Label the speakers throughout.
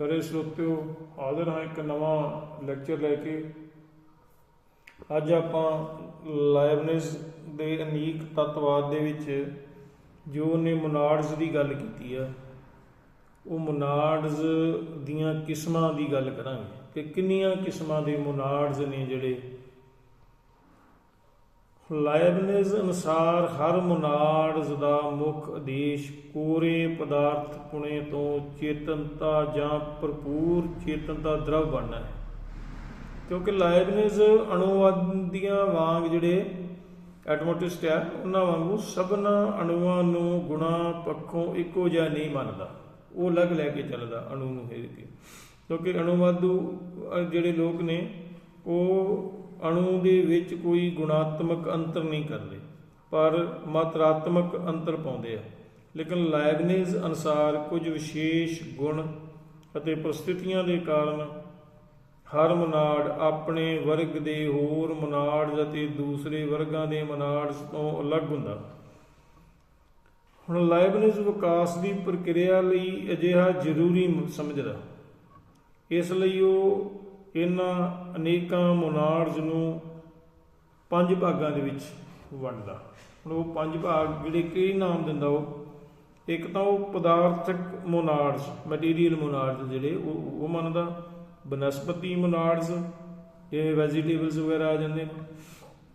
Speaker 1: ਕਰੇ ਸਰੋਤਿਓ ਹਾਜ਼ਰ ਹਾਂ ਇੱਕ ਨਵਾਂ ਲੈਕਚਰ ਲੈ ਕੇ। ਅੱਜ ਆਪਾਂ ਲਾਇਬਨਿਸ ਦੇ ਅਨੀਕ ਤੱਤਵਾਦ ਦੇ ਵਿੱਚ ਜੋ ਉਹਨੇ ਮੋਨਾਡਸ ਦੀ ਗੱਲ ਕੀਤੀ ਆ, ਉਹ ਮੋਨਾਡਸ ਦੀਆਂ ਕਿਸਮਾਂ ਦੀ ਗੱਲ ਕਰਾਂਗੇ ਕਿ ਕਿੰਨੀਆਂ ਕਿਸਮਾਂ ਦੇ ਮੋਨਾਡਸ ਨੇ ਜਿਹੜੇ ਲਾਇਬਨਿਜ਼ ਅਨੁਸਾਰ ਹਰ ਮੋਨਾਡਸ ਦਾ ਮੁੱਖ ਉਦੇਸ਼ ਕੋਰੇ ਪਦਾਰਥ ਪੁਣੇ ਤੋਂ ਚੇਤਨਤਾ ਜਾਂ ਭਰਪੂਰ ਚੇਤਨਤਾ ਦਰਵ ਬਣਨਾ ਹੈ। ਕਿਉਂਕਿ ਲਾਇਬਨਿਜ਼ ਅਣੂਵਾਦੀਆਂ ਵਾਂਗ ਜਿਹੜੇ ਐਟਮੋਟਿਸਟ ਆ, ਉਹਨਾਂ ਵਾਂਗੂ ਸਭਨਾ ਅਣੂਆਂ ਨੂੰ ਗੁਣਾ ਪੱਖੋਂ ਇੱਕੋ ਜਿਹਾ ਨਹੀਂ ਮੰਨਦਾ। ਉਹ ਅਲੱਗ ਲੈ ਕੇ ਚੱਲਦਾ ਅਣੂ ਨੂੰ ਹੇਰ ਕੇ। ਕਿਉਂਕਿ ਅਣੂਵਾਦੂ ਜਿਹੜੇ ਲੋਕ ਨੇ, ਉਹ ਅਣੂ ਦੇ ਵਿੱਚ ਕੋਈ ਗੁਣਾਤਮਕ ਅੰਤਰ ਨਹੀਂ ਕਰਦੇ, ਪਰ ਮਾਤਰਾਤਮਕ ਅੰਤਰ ਪਾਉਂਦੇ ਆ। ਲੇਕਿਨ ਲਾਇਬਨਿਜ਼ ਅਨੁਸਾਰ ਕੁਝ ਵਿਸ਼ੇਸ਼ ਗੁਣ ਅਤੇ ਪ੍ਰਸਥਿਤੀਆਂ ਦੇ ਕਾਰਨ ਹਰ ਮਨਾੜ ਆਪਣੇ ਵਰਗ ਦੇ ਹੋਰ ਮਨਾੜਸ ਅਤੇ ਦੂਸਰੇ ਵਰਗਾਂ ਦੇ ਮਨਾੜਸ ਤੋਂ ਅਲੱਗ ਹੁੰਦਾ। ਹੁਣ ਲਾਇਬਨਿਜ਼ ਵਿਕਾਸ ਦੀ ਪ੍ਰਕਿਰਿਆ ਲਈ ਅਜਿਹਾ ਜ਼ਰੂਰੀ ਸਮਝਦਾ। ਇਸ ਲਈ ਉਹ ਇਹਨਾਂ ਅਨੇਕਾਂ ਮੋਨਾਰਡਸ ਨੂੰ ਪੰਜ ਭਾਗਾਂ ਦੇ ਵਿੱਚ ਵੰਡਦਾ। ਹੁਣ ਉਹ ਪੰਜ ਭਾਗ ਜਿਹੜੇ ਕਿਹੜੇ ਨਾਮ ਦਿੰਦਾ ਉਹ? ਇੱਕ ਤਾਂ ਉਹ ਪਦਾਰਥਕ ਮੋਨਾਰਡਸ ਮਟੀਰੀਅਲ ਮੋਨਾਰਡਸ ਜਿਹੜੇ ਉਹ ਉਹ ਮੰਨਦਾ। ਬਨਸਪਤੀ ਮੋਨਾਰਡਸ ਜਿਵੇਂ ਵੈਜੀਟੇਬਲਸ ਵਗੈਰਾ ਆ ਜਾਂਦੇ ਨੇ।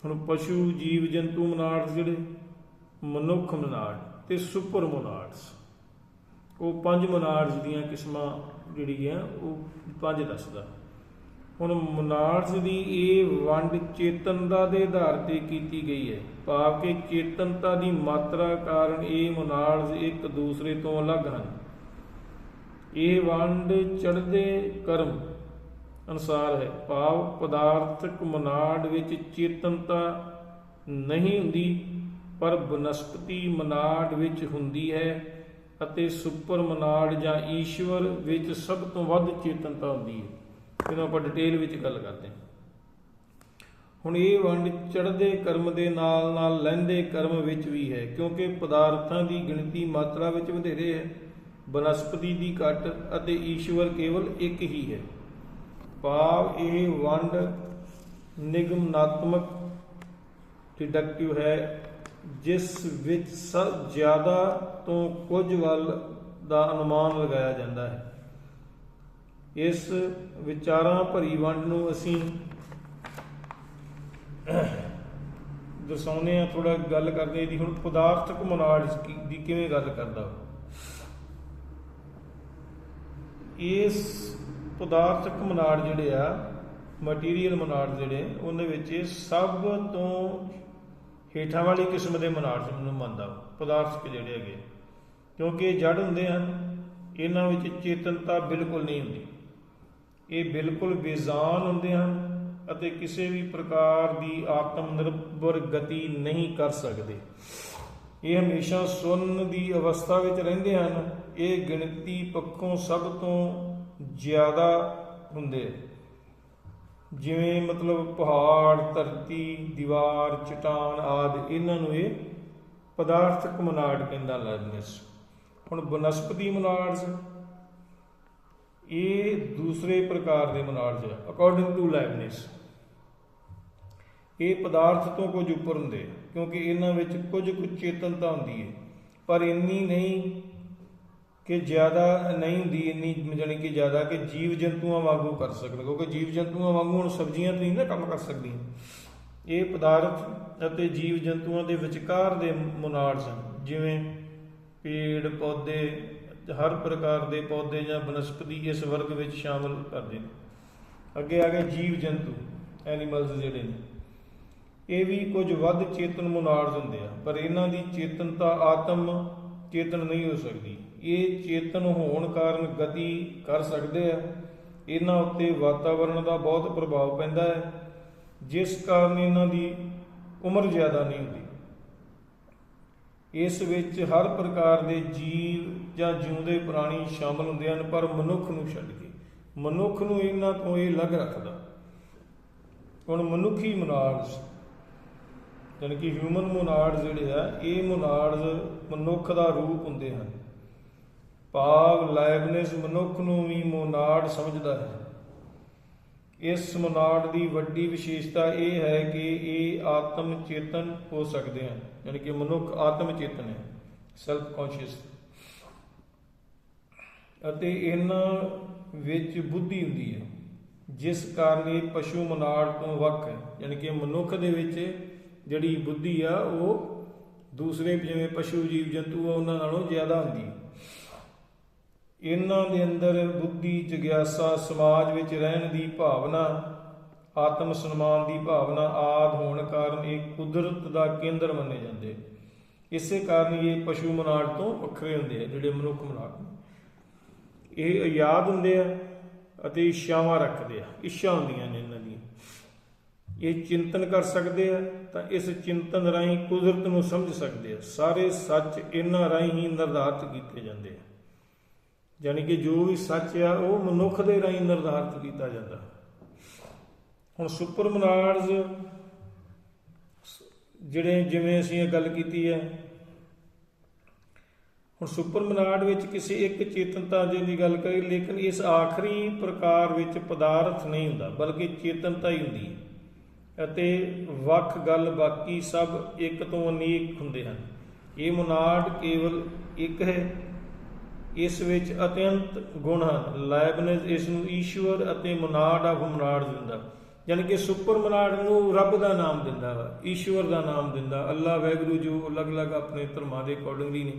Speaker 1: ਹੁਣ ਪਸ਼ੂ, ਜੀਵ, ਜੰਤੂ ਮੋਨਾਰਡਸ ਜਿਹੜੇ ਮਨੁੱਖ ਮੋਨਾਰਡ ਤੇ ਸੁਪਰ ਮੋਨਾਰਡਸ ਉਹ ਪੰਜ ਮੋਨਾਰਡਸ ਦੀਆਂ ਕਿਸਮਾਂ ਜਿਹੜੀ ਆ ਉਹ ਪੰਜ ਦੱਸਦਾ। ਹੁਣ ਮੋਨਾਰਡਸ ਦੀ ਇਹ ਵੰਡ ਚੇਤਨਤਾ ਦੇ ਆਧਾਰ ਤੇ ਕੀਤੀ ਗਈ ਹੈ। ਭਾਵ ਕਿ ਚੇਤਨਤਾ ਦੀ ਮਾਤਰਾ ਕਾਰਨ ਇਹ ਮੋਨਾਰਡਸ ਇੱਕ ਦੂਸਰੇ ਤੋਂ ਅਲੱਗ ਹਨ। ਇਹ ਵੰਡ ਚੜ੍ਹਦੇ ਕਰਮ ਅਨੁਸਾਰ ਹੈ। ਭਾਵ ਪਦਾਰਥਕ ਮਨਾੜ ਵਿੱਚ ਚੇਤਨਤਾ ਨਹੀਂ ਹੁੰਦੀ, ਪਰ ਬਨਸਪਤੀ ਮਨਾੜ ਵਿੱਚ ਹੁੰਦੀ ਹੈ ਅਤੇ ਸੁਪਰ ਮਨਾੜ ਜਾਂ ਈਸ਼ਵਰ ਵਿੱਚ ਸਭ ਤੋਂ ਵੱਧ ਚੇਤਨਤਾ ਹੁੰਦੀ ਹੈ। ਇਹਨੂੰ ਆਪਾਂ ਡਿਟੇਲ ਵਿੱਚ ਗੱਲ ਕਰਦੇ ਹਾਂ। ਹੁਣ ਇਹ ਵੰਡ ਚੜ੍ਹਦੇ ਕਰਮ ਦੇ ਨਾਲ ਨਾਲ ਲਹਿੰਦੇ ਕਰਮ ਵਿੱਚ ਵੀ ਹੈ, ਕਿਉਂਕਿ ਪਦਾਰਥਾਂ ਦੀ ਗਿਣਤੀ ਮਾਤਰਾ ਵਿੱਚ ਵਧੇਰੇ ਹੈ। ਬਨਸਪਤੀ ਦੀ ਘੱਟ ਅਤੇ ਈਸ਼ਵਰ ਕੇਵਲ ਇੱਕ ਹੀ ਹੈ। ਭਾਵ ਇਹ ਵੰਡ ਨਿਗਮਨਾਤਮਕ ਡਿਡਕਟਿਵ ਹੈ, ਜਿਸ ਵਿੱਚ ਸਭ ਜ਼ਿਆਦਾ ਤੋਂ ਕੁਝ ਵੱਲ ਦਾ ਅਨੁਮਾਨ ਲਗਾਇਆ ਜਾਂਦਾ ਹੈ। ਇਸ ਵਿਚਾਰਾਂ ਭਰੀ ਵੰਡ ਨੂੰ ਅਸੀਂ ਦਰਸਾਉਂਦੇ ਆ ਥੋੜਾ ਗੱਲ ਕਰਦੇ ਇਹਦੀ। ਹੁਣ ਪਦਾਰਥਕ ਮੋਨਾਰਡਸ ਦੀ ਕਿਵੇਂ ਗੱਲ ਕਰਦਾ? ਇਸ ਪਦਾਰਥਕ ਮਨਾੜ ਜਿਹੜੇ ਆ ਮਟੀਰੀਅਲ ਮਨਾੜ ਜਿਹੜੇ, ਉਹਦੇ ਵਿੱਚ ਸਭ ਤੋਂ ਹੇਠਾਂ ਵਾਲੀ ਕਿਸਮ ਦੇ ਮਨਾੜ ਨੂੰ ਮੰਨਦਾ ਪਦਾਰਥਕ ਜਿਹੜੇ ਹੈਗੇ। ਕਿਉਂਕਿ ਇਹ ਜੜ ਹੁੰਦੇ ਹਨ, ਇਹਨਾਂ ਵਿੱਚ ਚੇਤਨਤਾ ਬਿਲਕੁਲ ਨਹੀਂ ਹੁੰਦੀ। ਇਹ ਬਿਲਕੁਲ ਬੇਜ਼ਾਨ ਹੁੰਦੇ ਹਨ ਅਤੇ ਕਿਸੇ ਵੀ ਪ੍ਰਕਾਰ ਦੀ ਆਤਮ ਨਿਰਭਰ ਗਤੀ ਨਹੀਂ ਕਰ ਸਕਦੇ। ਇਹ ਹਮੇਸ਼ਾ ਸੁੰਨ ਦੀ ਅਵਸਥਾ ਵਿੱਚ ਰਹਿੰਦੇ ਹਨ। ਇਹ ਗਿਣਤੀ ਪੱਖੋਂ ਸਭ ਤੋਂ ਜ਼ਿਆਦਾ ਹੁੰਦੇ ਜਿਵੇਂ ਮਤਲਬ ਪਹਾੜ, ਧਰਤੀ, ਦੀਵਾਰ, ਚਟਾਨ ਆਦਿ, ਇਹਨਾਂ ਨੂੰ ਇਹ ਪਦਾਰਥਕ ਮਨਾੜ ਕਹਿੰਦਾ ਲੈਬਨਿਸ ਹੁਣ ਬਨਸਪਤੀ ਮਨਾੜਸ ਇਹ ਦੂਸਰੇ ਪ੍ਰਕਾਰ ਦੇ ਮਨਾੜਸ ਆ ਅਕੋਰਡਿੰਗ ਟੂ ਲੈਬਨਿਸ ਇਹ ਪਦਾਰਥ ਤੋਂ ਕੁਝ ਉੱਪਰ ਹੁੰਦੇ ਕਿਉਂਕਿ ਇਹਨਾਂ ਵਿੱਚ ਕੁਝ ਕੁ ਚੇਤਨਤਾ ਹੁੰਦੀ ਹੈ ਪਰ ਇੰਨੀ ਨਹੀਂ ਕਿ ਜ਼ਿਆਦਾ ਨਹੀਂ ਹੁੰਦੀ, ਇੰਨੀ ਜਾਣੀ ਕਿ ਜ਼ਿਆਦਾ ਕਿ ਜੀਵ ਜੰਤੂਆਂ ਵਾਂਗੂ ਕਰ ਸਕਣ, ਕਿਉਂਕਿ ਜੀਵ ਜੰਤੂਆਂ ਵਾਂਗੂ ਹੁਣ ਸਬਜ਼ੀਆਂ ਤੇ ਨਹੀਂ ਨਾ ਕੰਮ ਕਰ ਸਕਦੀਆਂ। ਇਹ ਪਦਾਰਥ ਅਤੇ ਜੀਵ ਜੰਤੂਆਂ ਦੇ ਵਿਚਕਾਰ ਦੇ ਮੋਨਾਡਸ ਹਨ ਜਿਵੇਂ ਪੇੜ, ਪੌਦੇ ਹਰ ਪ੍ਰਕਾਰ ਦੇ ਪੌਦੇ ਜਾਂ ਬਨਸਪਤੀ ਇਸ ਵਰਗ ਵਿੱਚ ਸ਼ਾਮਲ ਕਰਦੇ ਨੇ। ਅੱਗੇ ਆ ਗਏ ਜੀਵ ਜੰਤੂ ਐਨੀਮਲਸ ਜਿਹੜੇ ਨੇ। ਇਹ ਵੀ ਕੁਝ ਵੱਧ ਚੇਤਨ ਮੋਨਾਰਡਸ ਹੁੰਦੇ ਆ, ਪਰ ਇਹਨਾਂ ਦੀ ਚੇਤਨਤਾ ਆਤਮ ਚੇਤਨ ਨਹੀਂ ਹੋ ਸਕਦੀ। ਇਹ ਚੇਤਨ ਹੋਣ ਕਾਰਨ ਗਤੀ ਕਰ ਸਕਦੇ ਆ। ਇਹਨਾਂ ਉੱਤੇ ਵਾਤਾਵਰਣ ਦਾ ਬਹੁਤ ਪ੍ਰਭਾਵ ਪੈਂਦਾ ਹੈ, ਜਿਸ ਕਾਰਨ ਇਹਨਾਂ ਦੀ ਉਮਰ ਜ਼ਿਆਦਾ ਨਹੀਂ ਹੁੰਦੀ। ਇਸ ਵਿੱਚ ਹਰ ਪ੍ਰਕਾਰ ਦੇ ਜੀਵ ਜਾਂ ਜਿਉਂਦੇ ਪ੍ਰਾਣੀ ਸ਼ਾਮਲ ਹੁੰਦੇ ਹਨ, ਪਰ ਮਨੁੱਖ ਨੂੰ ਛੱਡ ਕੇ। ਮਨੁੱਖ ਨੂੰ ਇਹਨਾਂ ਤੋਂ ਇਹ ਅਲੱਗ ਰੱਖਦਾ। ਹੁਣ ਮਨੁੱਖੀ ਮੋਨਾਡਸ ਯਾਨੀ ਕਿ ਹਿਊਮਨ ਮੋਨਾਰਡਸ ਜਿਹੜੇ ਆ, ਇਹ ਮੋਨਾਰਡਸ ਮਨੁੱਖ ਦਾ ਰੂਪ ਹੁੰਦੇ ਹਨ। ਭਾਵ ਲਾਇਬਨਿਸ ਮਨੁੱਖ ਨੂੰ ਵੀ ਮੋਨਾਡ ਸਮਝਦਾ ਹੈ। ਇਸ ਮਨਾੜ ਦੀ ਵੱਡੀ ਵਿਸ਼ੇਸ਼ਤਾ ਇਹ ਹੈ ਕਿ ਇਹ ਆਤਮ ਚੇਤਨ ਹੋ ਸਕਦੇ ਹਨ, ਯਾਨੀ ਕਿ ਮਨੁੱਖ ਆਤਮ ਚੇਤਨ ਹੈ ਸੈਲਫ ਕੌਨਸ਼ੀਅਸ ਅਤੇ ਇਹਨਾਂ ਵਿੱਚ ਬੁੱਧੀ ਹੁੰਦੀ ਹੈ, ਜਿਸ ਕਾਰਨ ਇਹ ਪਸ਼ੂ ਮਨਾੜ ਤੋਂ ਵੱਖ ਹੈ, ਯਾਨੀ ਕਿ ਮਨੁੱਖ ਦੇ ਵਿੱਚ ਜਿਹੜੀ ਬੁੱਧੀ ਆ, ਉਹ ਦੂਸਰੇ ਜਿਵੇਂ ਪਸ਼ੂ ਜੀਵ ਜੰਤੂ ਆ, ਉਹਨਾਂ ਨਾਲੋਂ ਜ਼ਿਆਦਾ ਹੁੰਦੀ ਹੈ। ਇਹਨਾਂ ਦੇ ਅੰਦਰ ਬੁੱਧੀ, ਜਗਿਆਸਾ, ਸਮਾਜ ਵਿੱਚ ਰਹਿਣ ਦੀ ਭਾਵਨਾ, ਆਤਮ ਸਨਮਾਨ ਦੀ ਭਾਵਨਾ ਆਦ ਹੋਣ ਕਾਰਨ ਇਹ ਕੁਦਰਤ ਦਾ ਕੇਂਦਰ ਮੰਨੇ ਜਾਂਦੇ ਇਸੇ ਕਾਰਨ ਇਹ ਪਸ਼ੂ ਮਨਾੜ ਤੋਂ ਵੱਖਰੇ ਹੁੰਦੇ ਆ, ਜਿਹੜੇ ਮਨੁੱਖ ਮਨਾੜ ਨੇ। ਇਹ ਆਜ਼ਾਦ ਹੁੰਦੇ ਆ ਅਤੇ ਇੱਛਾਵਾਂ ਰੱਖਦੇ ਆ, ਇੱਛਾ ਹੁੰਦੀਆਂ ਨੇ ਇਹਨਾਂ ਦੀਆਂ। ਇਹ ਚਿੰਤਨ ਕਰ ਸਕਦੇ ਆ ਤਾਂ ਇਸ ਚਿੰਤਨ ਰਾਹੀਂ ਕੁਦਰਤ ਨੂੰ ਸਮਝ ਸਕਦੇ ਆ। ਸਾਰੇ ਸੱਚ ਇਹਨਾਂ ਰਾਹੀਂ ਹੀ ਨਿਰਧਾਰਤ ਕੀਤੇ ਜਾਂਦੇ ਆ। ਯਾਨੀ ਕਿ ਜੋ ਵੀ ਸੱਚ ਆ, ਉਹ ਮਨੁੱਖ ਦੇ ਰਾਹੀਂ ਨਿਰਧਾਰਤ ਕੀਤਾ ਜਾਂਦਾ। ਹੁਣ ਸੁਪਰ ਮਨਾਰਜ਼ ਜਿਹੜੇ ਜਿਵੇਂ ਅਸੀਂ ਇਹ ਗੱਲ ਕੀਤੀ ਹੈ, ਹੁਣ ਸੁਪਰ ਮਨਾੜ ਵਿੱਚ ਕਿਸੇ ਇੱਕ ਚੇਤਨਤਾ ਜੇ ਦੀ ਗੱਲ ਕਰੀ ਲੇਕਿਨ ਇਸ ਆਖਰੀ ਪ੍ਰਕਾਰ ਵਿੱਚ ਪਦਾਰਥ ਨਹੀਂ ਹੁੰਦਾ, ਬਲਕਿ ਚੇਤਨਤਾ ਹੀ ਹੁੰਦੀ ਹੈ। ਅਤੇ ਵੱਖ ਗੱਲ ਬਾਕੀ ਸਭ ਇੱਕ ਤੋਂ ਅਨੇਕ ਹੁੰਦੇ ਹਨ। ਇਹ ਮਨਾੜ ਕੇਵਲ ਇੱਕ ਹੈ। ਇਸ ਵਿੱਚ ਅਤਿਅੰਤ ਗੁਣ ਹਨ। ਲਾਇਬਨਿਸ ਇਸ ਨੂੰ ਈਸ਼ਵਰ ਅਤੇ ਮਨਾਡ ਆਫ ਮਨਾਡ ਦਿੰਦਾ। ਯਾਨੀ ਕਿ ਸੁਪਰ ਮਨਾੜ ਨੂੰ ਰੱਬ ਦਾ ਨਾਮ ਦਿੰਦਾ ਵਾ, ਈਸ਼ਵਰ ਦਾ ਨਾਮ ਦਿੰਦਾ। ਅੱਲਾ ਵੈਗਰੂ ਜੋ ਅਲੱਗ-ਅਲੱਗ ਆਪਣੇ ਧਰਮਾਂ ਦੇ ਅਕੋਰਡਿੰਗਲੀ ਨੇ,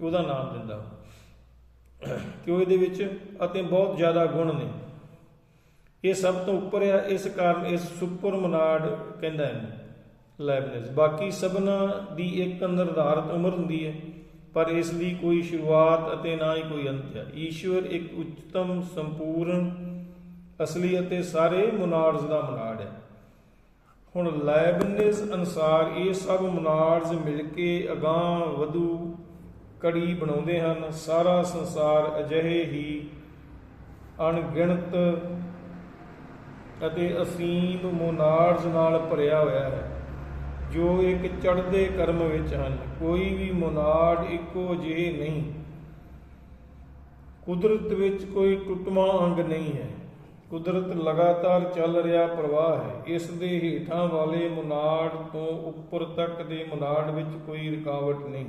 Speaker 1: ਉਹਦਾ ਨਾਮ ਦਿੰਦਾ। ਕਿਉਂ ਇਹਦੇ ਵਿੱਚ ਅਤੇ ਬਹੁਤ ਜ਼ਿਆਦਾ ਗੁਣ ਨੇ। ਇਹ ਸਭ ਤੋਂ ਉੱਪਰ ਹੈ ਇਸ ਕਾਰਨ ਇਸ ਸੁਪਰ ਮਨਾਡ ਕਹਿੰਦਾ ਹੈ ਲੈਬਨਿਸ ਬਾਕੀ ਸਭਨਾ ਦੀ ਇੱਕ ਨਿਰਧਾਰਤ ਉਮਰ ਹੁੰਦੀ ਹੈ। ਪਰ ਇਸ ਦੀ ਕੋਈ ਸ਼ੁਰੂਆਤ ਅਤੇ ਨਾ ਹੀ ਕੋਈ ਅੰਤ ਹੈ। ਈਸ਼ਵਰ ਇੱਕ ਉੱਚਤਮ ਸੰਪੂਰਨ, ਅਸਲੀ ਅਤੇ ਸਾਰੇ ਮੁਨਾਰਜ ਦਾ ਮਨਾੜ ਹੈ। ਹੁਣ ਲੈਬਨਿਸ ਅਨਸਾਰ ਇਹ ਸਭ ਮੁਨਾਰਜ ਮਿਲ ਕੇ ਅਗਾਹ ਵਧੂ, ਕੜੀ ਬਣਾਉਂਦੇ ਹਨ। ਸਾਰਾ ਸੰਸਾਰ ਅਜਿਹੇ ਹੀ ਅਣਗਿਣਤ ਅਤੇ ਅਸੀਮ ਮੋਨਾਰਜ਼ ਨਾਲ ਭਰਿਆ ਹੋਇਆ ਹੈ। ਜੋ ਇੱਕ ਚੜ੍ਹਦੇ ਕਰਮ ਵਿੱਚ ਹਨ, ਕੋਈ ਵੀ ਮੋਨਾਰਡ ਇੱਕੋ ਜਿਹੇ ਨਹੀਂ। ਕੁਦਰਤ ਵਿੱਚ ਕੋਈ ਟੁੱਟਵਾਂ ਅੰਗ ਨਹੀਂ ਹੈ। ਕੁਦਰਤ ਲਗਾਤਾਰ ਚੱਲ ਰਿਹਾ ਪ੍ਰਵਾਹ ਹੈ। ਇਸ ਦੇ ਹੇਠਾਂ ਵਾਲੇ ਮੋਨਾਰਡ ਤੋਂ ਉੱਪਰ ਤੱਕ ਦੇ ਮੋਨਾਰਡ ਵਿੱਚ ਕੋਈ ਰੁਕਾਵਟ ਨਹੀਂ।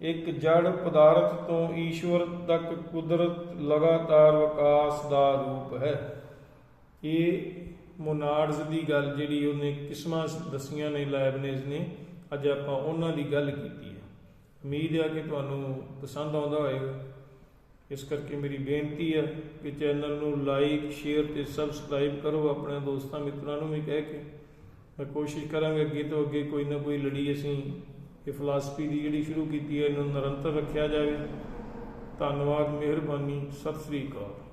Speaker 1: ਇੱਕ ਜੜ ਪਦਾਰਥ ਤੋਂ ਈਸ਼ਵਰ ਤੱਕ ਕੁਦਰਤ ਲਗਾਤਾਰ ਵਿਕਾਸ ਦਾ ਰੂਪ ਹੈ। ਇਹ ਮੋਨਾਰਡਸ ਦੀ ਗੱਲ ਜਿਹੜੀ ਉਹਨੇ ਕਿਸਮਾਂ ਦਸੀਆਂ ਨੇ ਲਾਇਬਨੇਜ਼ ਨੇ, ਅੱਜ ਆਪਾਂ ਉਹਨਾਂ ਦੀ ਗੱਲ ਕੀਤੀ ਹੈ। ਉਮੀਦ ਹੈ ਕਿ ਤੁਹਾਨੂੰ ਪਸੰਦ ਆਉਂਦਾ ਹੋਵੇਗਾ। ਇਸ ਕਰਕੇ ਮੇਰੀ ਬੇਨਤੀ ਹੈ ਕਿ ਚੈਨਲ ਨੂੰ ਲਾਈਕ, ਸ਼ੇਅਰ ਤੇ ਸਬਸਕ੍ਰਾਈਬ ਕਰੋ ਆਪਣੇ ਦੋਸਤਾਂ ਮਿੱਤਰਾਂ ਨੂੰ ਵੀ ਕਹਿ ਕੇ। ਮੈਂ ਕੋਸ਼ਿਸ਼ ਕਰਾਂਗਾ ਅੱਗੇ ਤੋਂ ਅੱਗੇ ਕੋਈ ਨਾ ਕੋਈ ਲੜੀ ਅਸੀਂ ਇਹ ਫਿਲਾਸਫੀ ਦੀ ਜਿਹੜੀ ਸ਼ੁਰੂ ਕੀਤੀ ਹੈ, ਇਹਨੂੰ ਨਿਰੰਤਰ ਰੱਖਿਆ ਜਾਵੇ। ਧੰਨਵਾਦ, ਮਿਹਰਬਾਨੀ, ਸਤਿ ਸ੍ਰੀ ਅਕਾਲ।